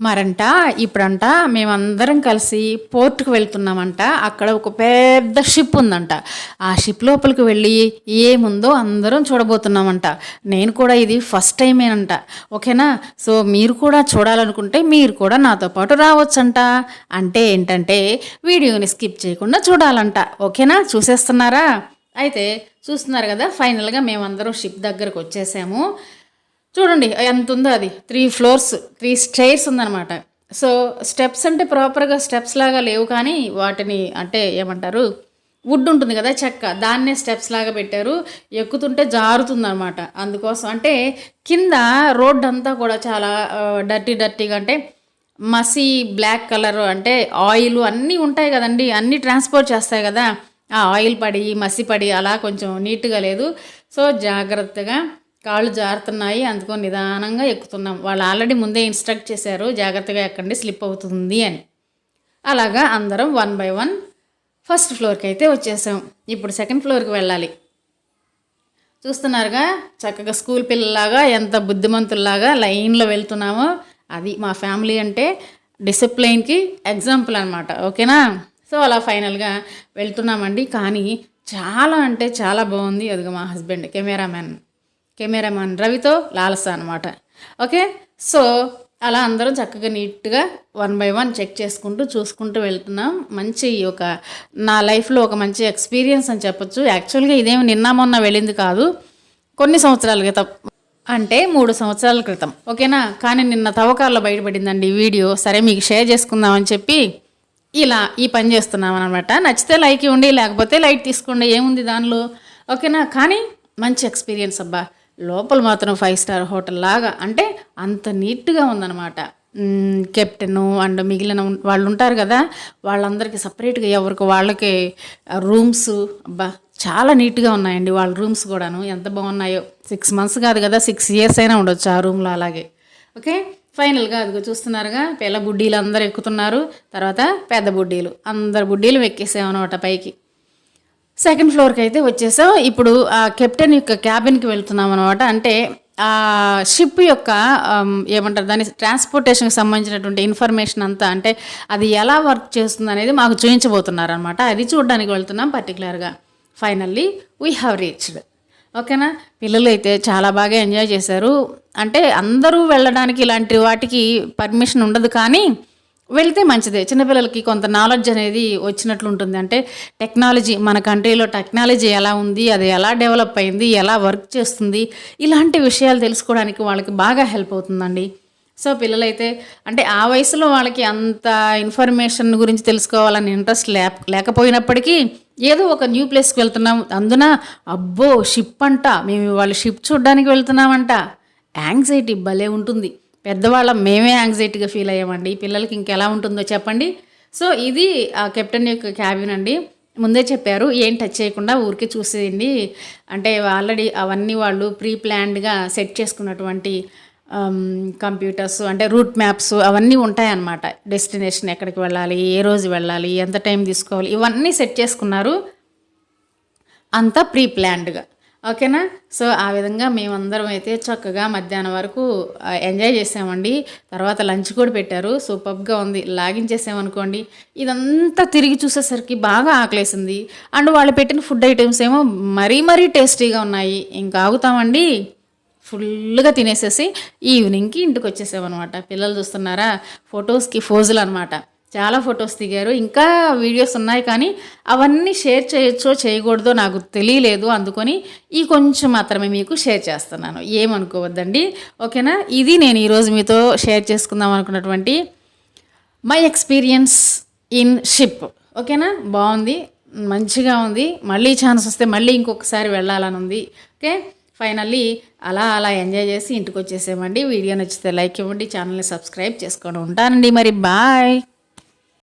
మరంట ఇప్పుడంట మేమందరం కలిసి పోర్టుకు వెళ్తున్నామంట. అక్కడ ఒక పెద్ద షిప్ ఉందంట. ఆ షిప్ లోపలికి వెళ్ళి ఏముందో అందరం చూడబోతున్నామంట. నేను కూడా ఇది ఫస్ట్ టైమేనంట. ఓకేనా? సో మీరు కూడా చూడాలనుకుంటే మీరు కూడా నాతో పాటు రావచ్చంట. అంటే ఏంటంటే వీడియోని స్కిప్ చేయకుండా చూడాలంట. ఓకేనా? చూసేస్తున్నారా? అయితే చూస్తున్నారు కదా ఫైనల్గా మేమందరం షిప్ దగ్గరకు వచ్చేసాము. చూడండి ఎంత ఉందో అది. త్రీ ఫ్లోర్స్ త్రీ స్టైర్స్ ఉందన్నమాట. సో స్టెప్స్ అంటే ప్రాపర్గా స్టెప్స్ లాగా లేవు కానీ వాటిని అంటే ఏమంటారు? వుడ్ ఉంటుంది కదా చెక్క. దాన్నే స్టెప్స్ లాగా పెట్టారు. ఎక్కుతుంటే జారుతుందనమాట అందుకోసం అంటే కింద రోడ్ అంతా కూడా చాలా డర్టీ డర్టీగా అంటే మసి బ్లాక్ కలర్ అంటే ఆయిల్ అన్నీ ఉంటాయి కదండి. అన్నీ ట్రాన్స్పోర్ట్ చేస్తాయి కదా. ఆ ఆయిల్ పడి మసి పడి అలా కొంచెం నీట్గా లేదు. సో జాగ్రత్తగా కాళ్ళు జారుతున్నాయి అందుకో నిదానంగా ఎక్కుతున్నాం. వాళ్ళు ఆల్రెడీ ముందే ఇన్స్ట్రక్ట్ చేశారు జాగ్రత్తగా ఎక్కండి స్లిప్ అవుతుంది అని. అలాగా అందరం వన్ బై వన్ ఫస్ట్ ఫ్లోర్కి అయితే వచ్చేసాం. ఇప్పుడు సెకండ్ ఫ్లోర్కి వెళ్ళాలి. చూస్తున్నారుగా చక్కగా స్కూల్ పిల్లలాగా ఎంత బుద్ధిమంతుల్లాగా లైన్లో వెళ్తున్నామో. అది మా ఫ్యామిలీ అంటే డిసిప్లైన్కి ఎగ్జాంపుల్ అనమాట ఓకేనా? సో అలా ఫైనల్గా వెళ్తున్నామండి. కానీ చాలా అంటే చాలా బాగుంది. అదిగో మా హస్బెండ్ కెమెరామ్యాన్. కెమెరామ్యాన్ రవితో లాలస అనమాట ఓకే? సో అలా అందరం చక్కగా నీట్గా వన్ బై వన్ చెక్ చేసుకుంటూ చూసుకుంటూ వెళ్తున్నాం. మంచి ఒక నా లైఫ్లో ఒక మంచి ఎక్స్పీరియన్స్ అని చెప్పొచ్చు. యాక్చువల్గా ఇదేమి నిన్న మొన్న వెళ్ళింది కాదు. కొన్ని సంవత్సరాల క్రితం. అంటే మూడు సంవత్సరాల క్రితం. ఓకేనా? కానీ నిన్న తవ్వకాల్లో బయటపడిందండి ఈ వీడియో. సరే మీకు షేర్ చేసుకుందామని చెప్పి ఇలా ఈ పని చేస్తున్నాం అనమాట నచ్చితే లైక్ ఇవ్వండి లేకపోతే లైట్ తీసుకోండి. ఏముంది దానిలో? ఓకేనా? కానీ మంచి ఎక్స్పీరియన్స్ అబ్బా. లోపల మాత్రం ఫైవ్ స్టార్ హోటల్ లాగా అంటే అంత నీట్గా ఉందన్నమాట. కెప్టెన్ అండ్ మిగిలిన వాళ్ళు ఉంటారు కదా వాళ్ళందరికీ సపరేట్గా ఎవరికి వాళ్ళకి రూమ్స్ అబ్బా చాలా నీట్గా ఉన్నాయండి వాళ్ళ రూమ్స్ కూడాను. ఎంత బాగున్నాయో. సిక్స్ మంత్స్ కాదు కదా సిక్స్ ఇయర్స్ అయినా ఉండొచ్చు ఆ రూమ్లో అలాగే. ఓకే? ఫైనల్గా అదిగో చూస్తున్నారుగా పిల్ల బుడ్డీలు అందరు ఎక్కుతున్నారు తర్వాత పెద్ద బుడ్డీలు. అందరు బుడ్డీలు ఎక్కేసామన్నమాట పైకి. సెకండ్ ఫ్లోర్కి అయితే వచ్చేసాం. ఇప్పుడు ఆ కెప్టెన్ యొక్క క్యాబిన్కి వెళ్తున్నాం అనమాట అంటే ఆ షిప్ యొక్క ఏమంటారు దాని ట్రాన్స్పోర్టేషన్కి సంబంధించినటువంటి ఇన్ఫర్మేషన్ అంతా అంటే అది ఎలా వర్క్ చేస్తుంది అనేది మాకు చూపించబోతున్నారు అనమాట అది చూడడానికి వెళ్తున్నాం పర్టికులర్గా ఫైనల్లీ వీ హ్యావ్ రీచ్డ్ ఓకేనా? పిల్లలు అయితే చాలా బాగా ఎంజాయ్ చేశారు. అంటే అందరూ వెళ్ళడానికి ఇలాంటి వాటికి పర్మిషన్ ఉండదు కానీ వెళ్తే మంచిదే. చిన్నపిల్లలకి కొంత నాలెడ్జ్ అనేది వచ్చినట్లు ఉంటుంది అంటే టెక్నాలజీ మన కంట్రీలో టెక్నాలజీ ఎలా ఉంది అది ఎలా డెవలప్ అయింది ఎలా వర్క్ చేస్తుంది ఇలాంటి విషయాలు తెలుసుకోవడానికి వాళ్ళకి బాగా హెల్ప్ అవుతుందండి. సో పిల్లలైతే అంటే ఆ వయసులో వాళ్ళకి అంత ఇన్ఫర్మేషన్ గురించి తెలుసుకోవాలని ఇంట్రెస్ట్ లే లేకపోయినప్పటికీ ఏదో ఒక న్యూ ప్లేస్కి వెళ్తున్నాం అందున అబ్బో షిప్ అంట మేము వాళ్ళ షిప్ చూడడానికి వెళ్తున్నామంట. యాంగ్జైటీ భలే ఉంటుంది. పెద్దవాళ్ళం మేమే యాంగ్జైటీగా ఫీల్ అయ్యామండి. పిల్లలకి ఇంకెలా ఉంటుందో చెప్పండి. సో ఇది ఆ కెప్టెన్ యొక్క క్యాబిన్ అండి. ముందే చెప్పారు ఏం టచ్ చేయకుండా ఊరికే చూసేయండి. అంటే ఆల్రెడీ అవన్నీ వాళ్ళు ప్రీ ప్లాన్డ్గా సెట్ చేసుకున్నటువంటి um, కంప్యూటర్స్ అంటే రూట్ మ్యాప్స్ అవన్నీ ఉంటాయన్నమాట. డెస్టినేషన్ ఎక్కడికి వెళ్ళాలి ఏ రోజు వెళ్ళాలి ఎంత టైం తీసుకోవాలి ఇవన్నీ సెట్ చేసుకున్నారు. అంతా ప్రీ ప్లాన్డ్గా ఓకేనా? సో ఆ విధంగా మేమందరం అయితే చక్కగా మధ్యాహ్నం వరకు ఎంజాయ్ చేసామండి. తర్వాత లంచ్ కూడా పెట్టారు. సూపర్గా ఉంది. లాగించేసామనుకోండి ఇదంతా తిరిగి చూసేసరికి బాగా ఆకలేసింది. అండ్ వాళ్ళు పెట్టిన ఫుడ్ ఐటమ్స్ ఏమో మరీ మరీ టేస్టీగా ఉన్నాయి. ఇంకా ఆగుతామండి. ఫుల్గా తినేసేసి ఈవినింగ్కి ఇంటికి వచ్చేసామన్నమాట పిల్లలు చూస్తున్నారా? ఫొటోస్కి ఫోజులు అనమాట చాలా ఫొటోస్ దిగారు. ఇంకా వీడియోస్ ఉన్నాయి కానీ అవన్నీ షేర్ చేయొచ్చో చేయకూడదో నాకు తెలియలేదు. అందుకొని ఈ కొంచెం మాత్రమే మీకు షేర్ చేస్తున్నాను. ఏమనుకోవద్దండి. ఓకేనా? ఇది నేను ఈరోజు మీతో షేర్ చేసుకుందాం అనుకున్నటువంటి మై ఎక్స్పీరియన్స్ ఇన్ షిప్. ఓకేనా? బాగుంది. మంచిగా ఉంది. మళ్ళీ ఛాన్స్ వస్తే మళ్ళీ ఇంకొకసారి వెళ్ళాలని ఉంది. ఓకే? ఫైనల్లీ అలా అలా ఎంజాయ్ చేసి ఇంటికి వచ్చేసామండి వీడియో నచ్చితే లైక్ ఇవ్వండి. ఛానల్ని సబ్స్క్రైబ్ చేసుకొని ఉంటానండి. మరి బాయ్.